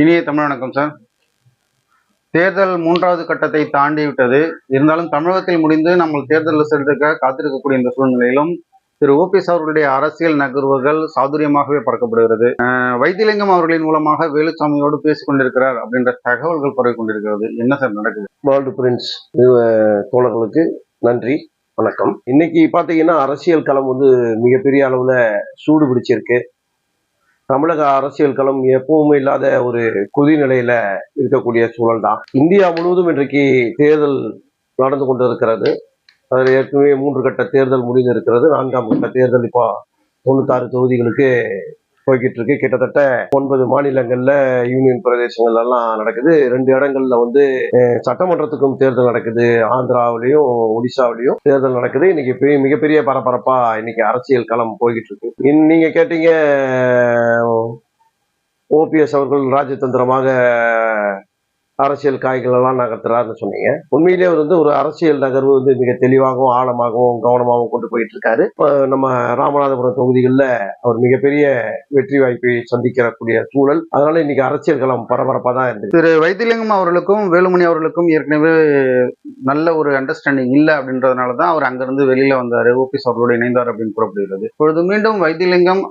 இனிய தமிழ் வணக்கம் சார் தேர்தல் மூன்றாவது கட்டத்தை தாண்டி விட்டது இருந்தாலும் தமிழகத்தில் முடிந்து நம்ம தேர்தல் ரிசல்ட்டுக்காக காத்திருக்கக்கூடிய இந்த சூழ்நிலையிலும் திரு ஓபிஎஸ் அவர்களுடைய அரசியல் நகர்வுகள் சாதுரியமாகவே பறக்கப்படுகிறது வைத்திலிங்கம் அவர்களின் மூலமாக வேலுசாமியோடு பேசிக் கொண்டிருக்கிறார் அப்படின்ற தகவல்கள் பரவி கொண்டிருக்கிறது என்ன சார் நடக்குது? வேர்ல்டு பிரின்ஸ் தோழர்களுக்கு நன்றி. வணக்கம். இன்னைக்கு பாத்தீங்கன்னா அரசியல் களம் வந்து மிகப்பெரிய அளவுல சூடு பிடிச்சிருக்கு. தமிழக அரசியல் களம் எப்பவுமே இல்லாத ஒரு குதிநிலையில இருக்கக்கூடிய சூழல் தான் இந்தியா முழுவதும் இன்றைக்கு தேர்தல் நடந்து கொண்டிருக்கிறது. அதில் ஏற்கனவே மூன்று கட்ட தேர்தல் முடிந்து இருக்கிறது நான்காம் கட்ட தேர்தல் இப்போ தொண்ணூத்தாறு தொகுதிகளுக்கு போய்கிட்டு இருக்கு கிட்டத்தட்ட ஒன்பது மாநிலங்கள்ல யூனியன் பிரதேசங்கள் எல்லாம் நடக்குது. ரெண்டு இடங்கள்ல வந்து சட்டமன்றத்துக்கும் தேர்தல் நடக்குது. ஆந்திராவிலையும் ஒடிசாவிலையும் தேர்தல் நடக்குது. இன்னைக்கு பெரிய- மிகப்பெரிய பரபரப்பா இன்னைக்கு அரசியல் களம் போய்கிட்டு இருக்கு இன்- நீங்க கேட்டீங்க ஓபிஎஸ் அவர்கள் ராஜதந்திரமாக அரசியல் காய்கள் எல்லாம் நகர்த்துறாருன்னு சொன்னீங்க. உண்மையிலே அவர் வந்து ஒரு அரசியல் நகர்வு வந்து மிக தெளிவாகவும் ஆழமாகவும் கவனமாகவும் கொண்டு போயிட்டு இருக்காரு நம்ம ராமநாதபுரம் தொகுதிகளில் அவர் மிகப்பெரிய வெற்றி வாய்ப்பை சந்திக்கக்கூடிய சூழல். அதனால இன்னைக்கு அரசியல் களம் பரபரப்பா தான் இருந்தது. திரு வைத்திலிங்கம் அவர்களுக்கும் வேலுமணி அவர்களுக்கும் ஏற்கனவே நல்ல ஒரு அண்டர்ஸ்டாண்டிங் இல்லை அப்படின்றதுனால தான் அவர் அங்கிருந்து வெளியில வந்தாரு. ஓபிஎஸ் அவர்களோடு இணைந்தார் அப்படின்னு கூறப்படுகிறது. இப்பொழுது மீண்டும் வைத்திலிங்கம்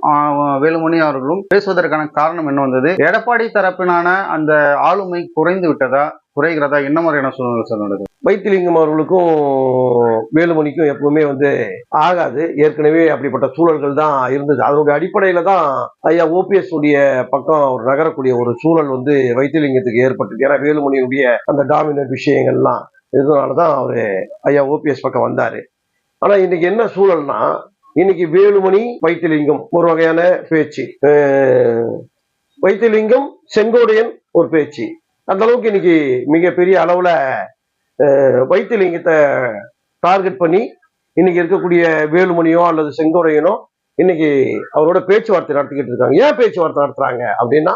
வேலுமணி அவர்களும் பேசுவதற்கான காரணம் என்ன வந்தது? எடப்பாடி தரப்பினான அந்த ஆளுமை குறைந்து விட்டதா குறைகிறதா என்ன மாதிரியான சூழ்நிலை சார் நடக்குது? வைத்திலிங்கம் அவர்களுக்கும் வேலுமணிக்கும் எப்பவுமே வந்து ஆகாது. ஏற்கனவே அப்படிப்பட்ட சூழல்கள் தான் இருந்தது. அதனுடைய அடிப்படையில தான் ஐயா ஓபிஎஸ் உடைய பக்கம் அவர் நகரக்கூடிய ஒரு சூழல் வந்து வைத்திலிங்கத்துக்கு ஏற்பட்டது ஏன்னா வேலுமணியினுடைய அந்த டாமினன்ட் விஷயங்கள்லாம் இதனாலதான் அவரு ஐயா ஓபிஎஸ் பக்கம் வந்தாரு. ஆனா இன்னைக்கு என்ன சூழல்னா இன்னைக்கு வேலுமணி வைத்திலிங்கம் ஒரு வகையான பேச்சு. வைத்திலிங்கம் செங்கோடையன் ஒரு பேச்சு. அந்த அளவுக்கு இன்னைக்கு மிகப்பெரிய அளவுல வைத்தியலிங்கத்தை டார்கெட் பண்ணி இன்னைக்கு இருக்கக்கூடிய வேலுமணியோ அல்லது செங்கோரையனோ இன்னைக்கு அவரோட பேச்சுவார்த்தை நடத்திக்கிட்டு இருக்காங்க. ஏன் பேச்சுவார்த்தை நடத்துறாங்க அப்படின்னா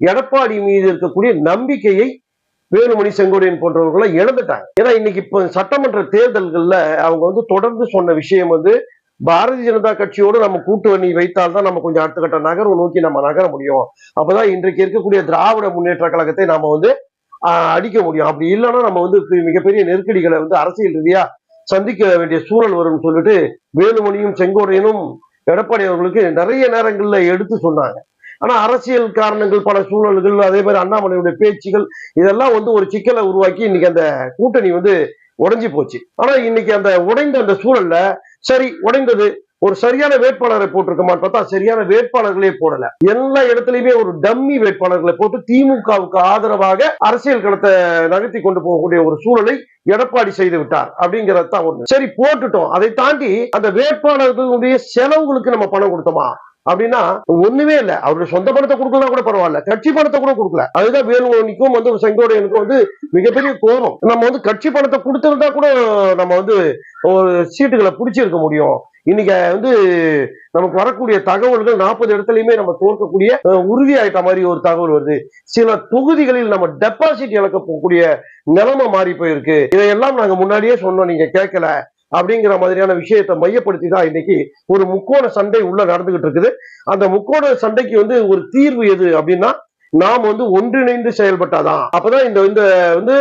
எடப்பாடி மீது இருக்கக்கூடிய நம்பிக்கையை வேலுமணி செங்கோடையன் போன்றவர்களை இழந்துட்டாங்க. ஏன்னா இன்னைக்கு இப்போ சட்டமன்ற தேர்தல்கள்ல அவங்க வந்து தொடர்ந்து சொன்ன விஷயம் வந்து பாரதிய ஜனதா கட்சியோடு நம்ம கூட்டணி வைத்தால்தான் நம்ம கொஞ்சம் அடுத்த கட்ட நகர்வு நோக்கி நம்ம நகர முடியும். அப்பதான் இன்றைக்கு இருக்கக்கூடிய திராவிட முன்னேற்ற கழகத்தை நாம வந்து அடிக்க முடியும். அப்படி இல்லைன்னா நம்ம வந்து மிகப்பெரிய நெருக்கடிகளை வந்து அரசியல் ரீதியா சந்திக்க வேண்டிய சூழல் வரும்னு சொல்லிட்டு வேலுமணியும் செங்கோடையனும் எடப்பாடி அவர்களுக்கு நிறைய நேரங்கள்ல எடுத்து சொன்னாங்க. ஆனா அரசியல் காரணங்கள் பல சூழல்கள் அதே மாதிரி அண்ணாமலையுடைய பேச்சுகள் இதெல்லாம் வந்து ஒரு சிக்கலை உருவாக்கி இன்னைக்கு அந்த கூட்டணி வந்து உடைஞ்சி போச்சு. ஆனா இன்னைக்கு அந்த உடைந்த அந்த சூழல்ல சரி உடைந்தது. ஒரு சரியான வேட்பாளரை போட்டிருக்கமான்னு பார்த்தா சரியான வேட்பாளர்களே போடல. எல்லா இடத்துலயுமே ஒரு டம்மி வேட்பாளர்களை போட்டு திமுகவுக்கு ஆதரவாக அரசியல் களத்தை நகர்த்தி கொண்டு போகக்கூடிய ஒரு சூழலை எடப்பாடி செய்து விட்டார் அப்படிங்கறதுதான் ஒண்ணு சரி போட்டுட்டோம். அதை தாண்டி அந்த வேட்பாளர்களுடைய செலவுகளுக்கு நம்ம பணம் கொடுத்தோமா? அப்படின்னா ஒண்ணுமே இல்ல. அவருடைய சொந்த பணத்தை கொடுக்கலாம் கூட பரவாயில்ல. கட்சி பணத்தை கூட கொடுக்கல. அதுதான் வேலுமணிக்கும் வந்து செங்கோடையனுக்கும் வந்து மிகப்பெரிய கோபம். நம்ம வந்து கட்சி பணத்தை கொடுத்திருந்தா கூட நம்ம வந்து ஒரு சீட்டுகளை பிடிச்சிருக்க முடியும். இன்னைக்கு வந்து நமக்கு வரக்கூடிய தகவல்கள் நாற்பது இடத்துலயுமே நம்ம தோற்கக்கூடிய அஹ், உறுதியாயிட்ட மாதிரி ஒரு தகவல் வருது. சில தொகுதிகளில் நம்ம டெபாசிட் இழக்க போகக்கூடிய நிலைமை மாறி போயிருக்கு. இதையெல்லாம் நாங்க முன்னாடியே சொன்னோம். நீங்க கேட்கல. அப்படிங்கிற மாதிரியான விஷயத்தை மையப்படுத்தி தான் இன்னைக்கு ஒரு முக்கோண சண்டை உள்ள நடந்துகிட்டு இருக்குது. அந்த முக்கோண சண்டைக்கு வந்து ஒரு தீர்வு எது அப்படின்னா நாம் வந்து ஒன்றிணைந்து செயல்பட்டாதான். அப்பதான் இந்த இந்த வந்து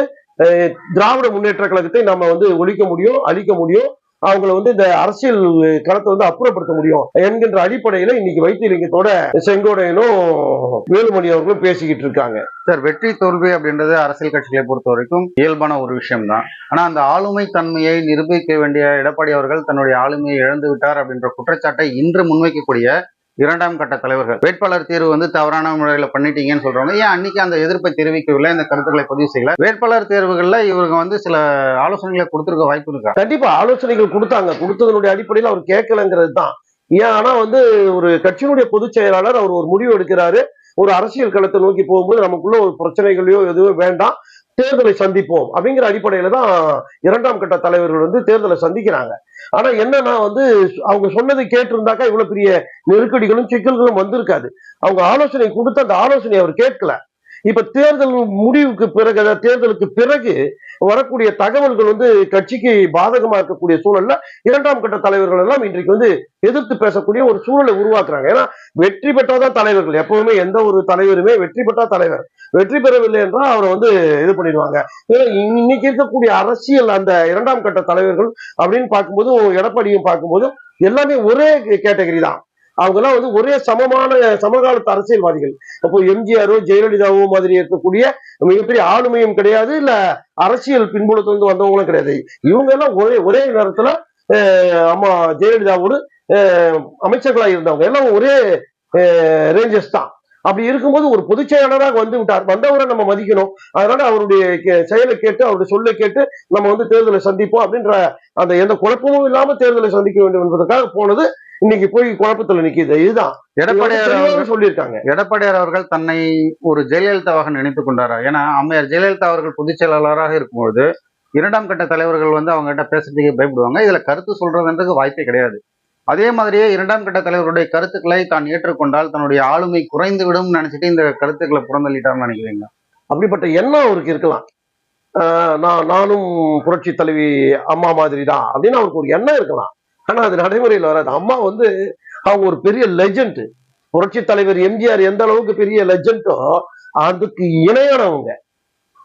திராவிட முன்னேற்ற கழகத்தை நம்ம வந்து ஒழிக்க முடியும் அழிக்க முடியும். அவங்கள வந்து இந்த அரசியல் களத்தை வந்து அப்புறப்படுத்த முடியும் என்கின்ற அடிப்படையில இன்னைக்கு வைத்தியலிங்கத்தோட செங்கோடையனும் வேலுமணி அவர்களும் பேசிக்கிட்டு இருக்காங்க. சார் வெற்றி தோல்வி அப்படின்றது அரசியல் கட்சிகளை பொறுத்த வரைக்கும் இயல்பான ஒரு விஷயம் தான் ஆனா அந்த ஆளுமை தன்மையை நிரூபிக்க வேண்டிய எடப்பாடி அவர்கள் தன்னுடைய ஆளுமையை இழந்து விட்டார் அப்படின்ற குற்றச்சாட்டை இன்று முன்வைக்கக்கூடிய இரண்டாம் கட்ட தலைவர்கள். வேட்பாளர் தேர்வு வந்து தவறான முறையில பண்ணிட்டீங்கன்னு சொல்றவங்க. ஏன் அன்னைக்கு அந்த எதிர்ப்பை தெரிவிக்கவில்லை? இந்த கருத்துக்களை பதிவு செய்யல. வேட்பாளர் தேர்வுகள்ல இவங்க வந்து சில ஆலோசனைகளை கொடுத்துருக்க வாய்ப்பு இருக்கா? கண்டிப்பா ஆலோசனைகள் கொடுத்தாங்க. கொடுத்ததனுடைய அடிப்படையில் அவர் கேட்கலங்கிறது தான். ஏன் ஆனா வந்து ஒரு கட்சியினுடைய பொதுச் செயலாளர் அவர் ஒரு முடிவு எடுக்கிறாரு. ஒரு அரசியல் களத்தை நோக்கி போகும்போது நமக்குள்ள ஒரு பிரச்சனைகளையோ எதுவும் வேண்டாம். தேர்தலை சந்திப்போம் அப்படிங்கிற அடிப்படையில தான் இரண்டாம் கட்ட தலைவர்கள் வந்து தேர்தலை சந்திக்கிறாங்க. ஆனா என்னன்னா வந்து அவங்க சொன்னதை கேட்டிருந்தாக்கா இவ்வளவு பெரிய நெருக்கடிகளும் சிக்கல்களும் வந்திருக்காது. அவங்க ஆலோசனை கொடுத்து அந்த ஆலோசனை அவர் கேட்கல. இப்ப தேர்தல் முடிவுக்கு பிறகு தேர்தலுக்கு பிறகு வரக்கூடிய தகவல்கள் வந்து கட்சிக்கு பாதகமா இருக்கக்கூடிய சூழல்ல இரண்டாம் கட்ட தலைவர்கள் எல்லாம் இன்றைக்கு வந்து எதிர்த்து பேசக்கூடிய ஒரு சூழலை உருவாக்குறாங்க. ஏன்னா வெற்றி பெற்றாதான் தலைவர்கள். எப்பவுமே எந்த ஒரு தலைவருமே வெற்றி பெற்றா தலைவர். வெற்றி பெறவில்லை என்றால் அவரை வந்து இது பண்ணிடுவாங்க. ஏன்னா இன்னைக்கு இருக்கக்கூடிய அரசியல் அந்த இரண்டாம் கட்ட தலைவர்கள் அப்படின்னு பார்க்கும்போது எடப்பாடியும் பார்க்கும்போது எல்லாமே ஒரே கேட்டகரி தான். அவங்கெல்லாம் வந்து ஒரே சமமான சமகாலத்து அரசியல்வாதிகள். அப்போ எம்ஜிஆரோ ஜெயலலிதாவோ மாதிரி இருக்கக்கூடிய மிகப்பெரிய ஆளுமையும் கிடையாது இல்ல அரசியல் பின்புலத்திலிருந்து வந்தவங்களும் கிடையாது. இவங்க எல்லாம் ஒரே ஒரே நேரத்துல அம்மா ஜெயலலிதாவோடு அமைச்சர்களா இருந்தவங்க. எல்லாம் ஒரே ரேஞ்சஸ் தான். அப்படி இருக்கும்போது ஒரு பொதுச் செயலாளராக வந்து விட்டார். வந்தவரை நம்ம மதிக்கணும். அதனால அவருடைய செயலை கேட்டு அவருடைய சொல்லை கேட்டு நம்ம வந்து தேர்தலை சந்திப்போம் அப்படின்ற அந்த எந்த குழப்பமும் இல்லாம தேர்தலை சந்திக்க வேண்டும் என்பதற்காக போனது இன்னைக்கு போய் குழப்பத்துல நிக்குது. இதுதான். எடப்பாடியார் அவர்கள் சொல்லியிருக்காங்க. எடப்பாடியார் அவர்கள் தன்னை ஒரு ஜெயலலிதாவாக நினைத்துக் கொண்டாரா? ஏன்னா அம்மையார் ஜெயலலிதா அவர்கள் பொதுச் செயலாளராக இருக்கும்போது இரண்டாம் கட்ட தலைவர்கள் வந்து அவங்க கிட்ட பேசுறதுக்கு பயப்படுவாங்க. இதுல கருத்து சொல்றதுன்றது வாய்ப்பே கிடையாது. அதே மாதிரியே இரண்டாம் கட்ட தலைவருடைய கருத்துக்களை தான் ஏற்றுக்கொண்டால் தன்னுடைய ஆளுமை குறைந்துவிடும் நினைச்சிட்டு இந்த கருத்துக்களை புறந்தள்ளிட்டார்னு நினைக்கிறீங்க அப்படிப்பட்ட எண்ணம் அவருக்கு இருக்கலாம். ஆஹ் நான் நானும் புரட்சி தலைவி அம்மா மாதிரி தான் அப்படின்னு அவருக்கு ஒரு எண்ணம் இருக்கலாம். ஆனா அது நடைமுறையில் வராது. அம்மா வந்து அவங்க ஒரு பெரிய லெஜண்ட் புரட்சி தலைவர் எம்ஜிஆர் எந்த அளவுக்கு பெரிய லெஜண்டோ அதுக்கு இணையானவங்க.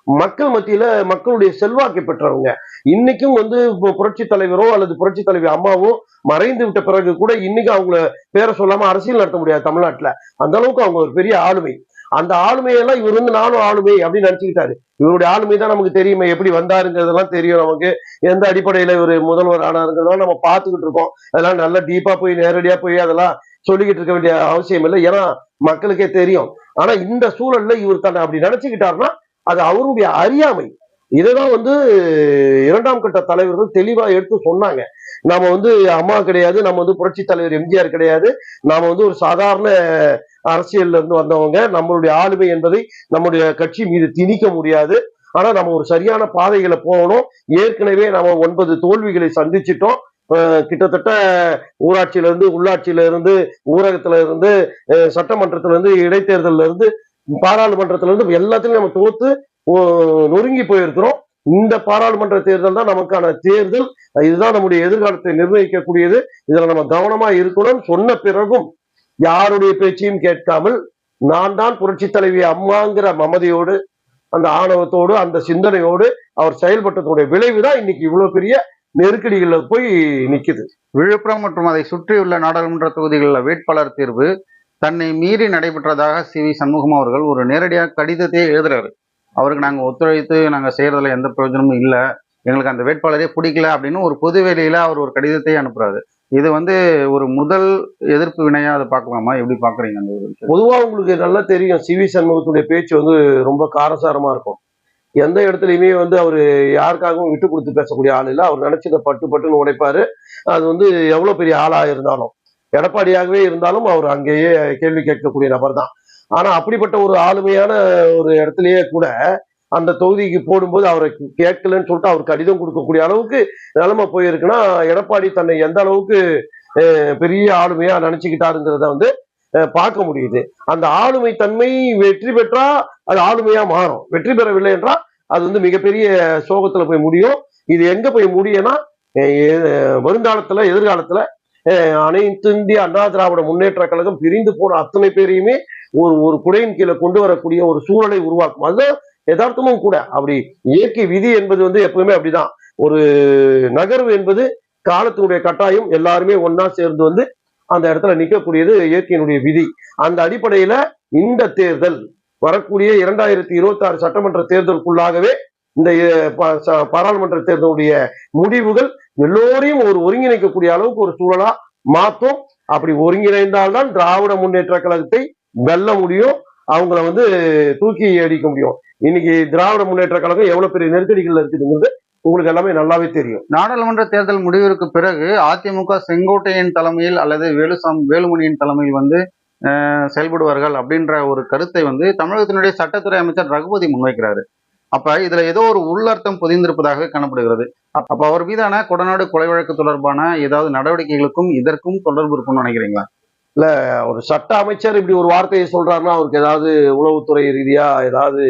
மக்கள் மத்தியில மக்களுடைய செல்வாக்கை பெற்றவங்க. இன்னைக்கும் வந்து புரட்சி தலைவரோ அல்லது புரட்சி தலைவி அம்மாவோ மறைந்து விட்ட பிறகு கூட இன்னைக்கு அவங்கள பேரை சொல்லாம அரசியல் நடத்த முடியாது தமிழ்நாட்டுல. அந்த அளவுக்கு அவங்க ஒரு பெரிய ஆளுமை. அந்த ஆளுமையெல்லாம் இவர் வந்து நானும் ஆளுமை அப்படின்னு நினைச்சுக்கிட்டாரு. இவருடைய ஆளுமை தான் நமக்கு தெரியுமே எப்படி வந்தாருங்கிறதெல்லாம் தெரியும் நமக்கு. எந்த அடிப்படையில இவர் முதல்வர் ஆனாருங்கிறதெல்லாம் நம்ம பார்த்துக்கிட்டு இருக்கோம். அதெல்லாம் நல்லா டீப்பா போய் நேரடியா போய் அதெல்லாம் சொல்லிக்கிட்டு இருக்க வேண்டிய அவசியம் இல்லை. ஏன்னா மக்களுக்கே தெரியும். ஆனா இந்த சூழல்ல இவர் தன்னை அப்படி நினைச்சுக்கிட்டாருன்னா அது அவருடைய அறியாமை. இதைதான் வந்து இரண்டாம் கட்ட தலைவர்கள் தெளிவா எடுத்து சொன்னாங்க. நாம வந்து அம்மா கிடையாது நம்ம வந்து புரட்சி தலைவர் எம்ஜிஆர் கிடையாது. நாம வந்து ஒரு சாதாரண அரசியல்ல இருந்து வந்தவங்க. நம்மளுடைய ஆளுமை என்பதை நம்முடைய கட்சி மீது திணிக்க முடியாது. ஆனா நம்ம ஒரு சரியான பாதைகளை போகணும். ஏற்கனவே நம்ம ஒன்பது தோல்விகளை சந்திச்சிட்டோம். கிட்டத்தட்ட ஊராட்சியில இருந்து உள்ளாட்சியில இருந்து ஊரகத்துல இருந்து சட்டமன்றத்துல இருந்து இடைத்தேர்தல்ல இருந்து பாராளுமன்றத்துல இருந்து எல்லாத்துலயும் நம்ம தோத்து நொறுங்கி போயிருக்கிறோம். இந்த பாராளுமன்ற தேர்தல் தான் நமக்கான தேர்தல். இதுதான் நம்முடைய எதிர்காலத்தை நிர்ணயிக்கக்கூடியது இதுல நம்ம கவனமா இருக்கணும் சொன்ன பிறகும் யாருடைய பேச்சையும் கேட்காமல் நான் தான் புரட்சி தலைவி அம்மாங்கிற மமதியோடு அந்த ஆணவத்தோடு அந்த சிந்தனையோடு அவர் செயல்பட்டதோடைய விளைவு தான் இன்னைக்கு இவ்வளவு பெரிய நெருக்கடிகள்ல போய் நிக்குது. விழுப்புரம் மற்றும் அதை சுற்றியுள்ள நாடாளுமன்ற தொகுதிகளில் வேட்பாளர் தேர்வு தன்னை மீறி நடைபெற்றதாக சி வி சண்முகம் அவர்கள் ஒரு நேரடியாக கடிதத்தையே எழுதுறாரு. அவருக்கு நாங்கள் ஒத்துழைத்து நாங்கள் செய்கிறதுல எந்த பிரயோஜனமும் இல்லை. எங்களுக்கு அந்த வேட்பாளரே பிடிக்கல அப்படின்னு ஒரு பொது வேலையில் அவர் ஒரு கடிதத்தை அனுப்புறாரு. இது வந்து ஒரு முதல் எதிர்ப்பு வினையா அதை பார்க்கலாமா? எப்படி பாக்குறீங்க அந்த ஒரு பொதுவா உங்களுக்கு நல்லா தெரியும். சி வி சண்முகத்துடைய பேச்சு வந்து ரொம்ப காரசாரமா இருக்கும். எந்த இடத்துலையுமே வந்து அவர் யாருக்காகவும் விட்டு கொடுத்து பேசக்கூடிய ஆள் இல்லை. அவர் நினைச்சதை பட்டு பட்டுன்னு உடைப்பாரு. அது வந்து எவ்வளவு பெரிய ஆளா இருந்தாலும். எடப்பாடியாகவே இருந்தாலும் அவர் அங்கேயே கேள்வி கேட்கக்கூடிய நபர் தான் ஆனா அப்படிப்பட்ட ஒரு ஆளுமையான ஒரு இடத்துலயே கூட அந்த தொகுதிக்கு போடும்போது அவரை கேட்கலன்னு சொல்லிட்டு அவர் கடிதம் கொடுக்கக்கூடிய அளவுக்கு நிலைமை போயிருக்குன்னா எடப்பாடி தன்னை எந்த அளவுக்கு பெரிய ஆளுமையா நினைச்சுக்கிட்டாருங்கிறத வந்து பார்க்க முடியுது. அந்த ஆளுமை தன்மை வெற்றி பெற்றா அது ஆளுமையா மாறும். வெற்றி பெறவில்லை என்றால் அது வந்து மிகப்பெரிய சோகத்துல போய் முடியும். இது எங்க போய் முடியும்னா எ- வருங்காலத்துல எதிர்காலத்துல அனைத்து இந்திய அண்ணா திராவிட முன்னேற்ற கழகம் பிரிந்து போன அத்தனை பேரையுமே ஒரு ஒரு குடையின் கீழே கொண்டு வரக்கூடிய ஒரு சூழலை உருவாக்கும். அதுதான் யதார்த்தமும் கூட. அப்படி இயற்கை விதி என்பது வந்து எப்பவுமே அப்படிதான். ஒரு நகர்வு என்பது காலத்தினுடைய கட்டாயம். எல்லாருமே ஒன்னா சேர்ந்து வந்து அந்த இடத்துல நிற்கக்கூடியது இயற்கையினுடைய விதி. அந்த அடிப்படையில இந்த தேர்தல் வரக்கூடிய இரண்டாயிரத்தி இருபத்தி ஆறு சட்டமன்ற தேர்தலுக்குள்ளாகவே இந்த ச- பாராளுமன்ற தேர்தலுடைய முடிவுகள் எல்லோரையும் ஒரு ஒருங்கிணைக்கக்கூடிய அளவுக்கு ஒரு சூழலா மாத்தும். அப்படி ஒருங்கிணைந்தால்தான் திராவிட முன்னேற்ற கழகத்தை வெல்ல முடியும் அவங்கள வந்து தூக்கி அடிக்க முடியும். இன்னைக்கு திராவிட முன்னேற்ற கழகம் எவ்வளவு பெரிய நெருக்கடிகள் இருக்குதுங்கிறது உங்களுக்கு எல்லாமே நல்லாவே தெரியும். நாடாளுமன்ற தேர்தல் முடிவிற்கு பிறகு அதிமுக செங்கோட்டையின் தலைமையில் அல்லது வேலுசாமி வேலுமணியின் தலைமையில் வந்து செயல்படுவார்கள் அப்படின்ற ஒரு கருத்தை வந்து தமிழகத்தினுடைய சட்டத்துறை அமைச்சர் ரகுபதி முன்வைக்கிறாரு. அப்ப இதுல ஏதோ ஒரு உள்ளர்த்தம் புதிந்திருப்பதாக காணப்படுகிறது. அப்ப அவர் மீதான கொடநாடு கொலை வழக்கு தொடர்பான ஏதாவது நடவடிக்கைகளுக்கும் இதற்கும் தொடர்பு இருக்கும்னு நினைக்கிறீங்களா? இல்ல ஒரு சட்ட அமைச்சர் இப்படி ஒரு வார்த்தையை சொல்றாருன்னா அவருக்கு ஏதாவது உளவுத்துறை ரீதியா ஏதாவது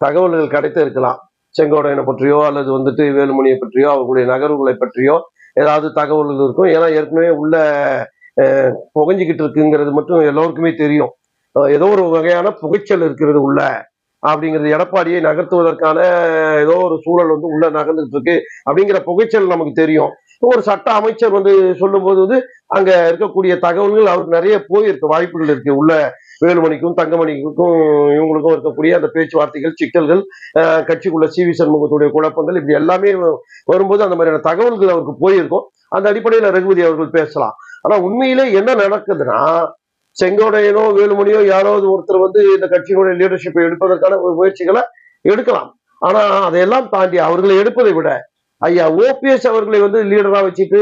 தகவல்கள் கிடைத்து இருக்கலாம். செங்கோடையனை பற்றியோ அல்லது வந்துட்டு வேலுமணியை பற்றியோ அவர்களுடைய நகர்வுகளை பற்றியோ ஏதாவது தகவல்கள் இருக்கும். ஏன்னா ஏற்கனவே உள்ள அஹ், புகைஞ்சிக்கிட்டு இருக்குங்கிறது மட்டும் எல்லோருக்குமே தெரியும். ஏதோ ஒரு வகையான புகைச்சல் இருக்கிறது உள்ள அப்படிங்கிறது எடப்பாடியை நகர்த்துவதற்கான ஏதோ ஒரு சூழல் வந்து உள்ள நகர்ந்துட்டு இருக்கு அப்படிங்கிற புகைச்சல் நமக்கு தெரியும். ஒரு சட்ட அமைச்சர் வந்து சொல்லும்போது வந்து அங்க இருக்கக்கூடிய தகவல்கள் அவருக்கு நிறைய போயிருக்கு வாய்ப்புகள் இருக்கு. உள்ள வேலுமணிக்கும் தங்கமணிக்கும் இவங்களுக்கும் இருக்கக்கூடிய அந்த பேச்சுவார்த்தைகள் சிக்கல்கள் அஹ் கட்சிக்குள்ள சி வி சண்முகத்துடைய குழப்பங்கள் இப்படி எல்லாமே வரும்போது அந்த மாதிரியான தகவல்கள் அவருக்கு போயிருக்கும். அந்த அடிப்படையில ரகுபதி அவர்கள் பேசலாம். ஆனா உண்மையிலே என்ன நடக்குதுன்னா செங்கோடையனோ வேலுமணியோ யாராவது ஒருத்தர் வந்து இந்த கட்சியினுடைய லீடர்ஷிப்பை எடுப்பதற்கான ஒரு முயற்சிகளை எடுக்கலாம். ஆனா அதையெல்லாம் தாண்டி அவர்களை எடுப்பதை விட ஐயா ஓபிஎஸ் அவர்களை வந்து லீடரா வச்சுட்டு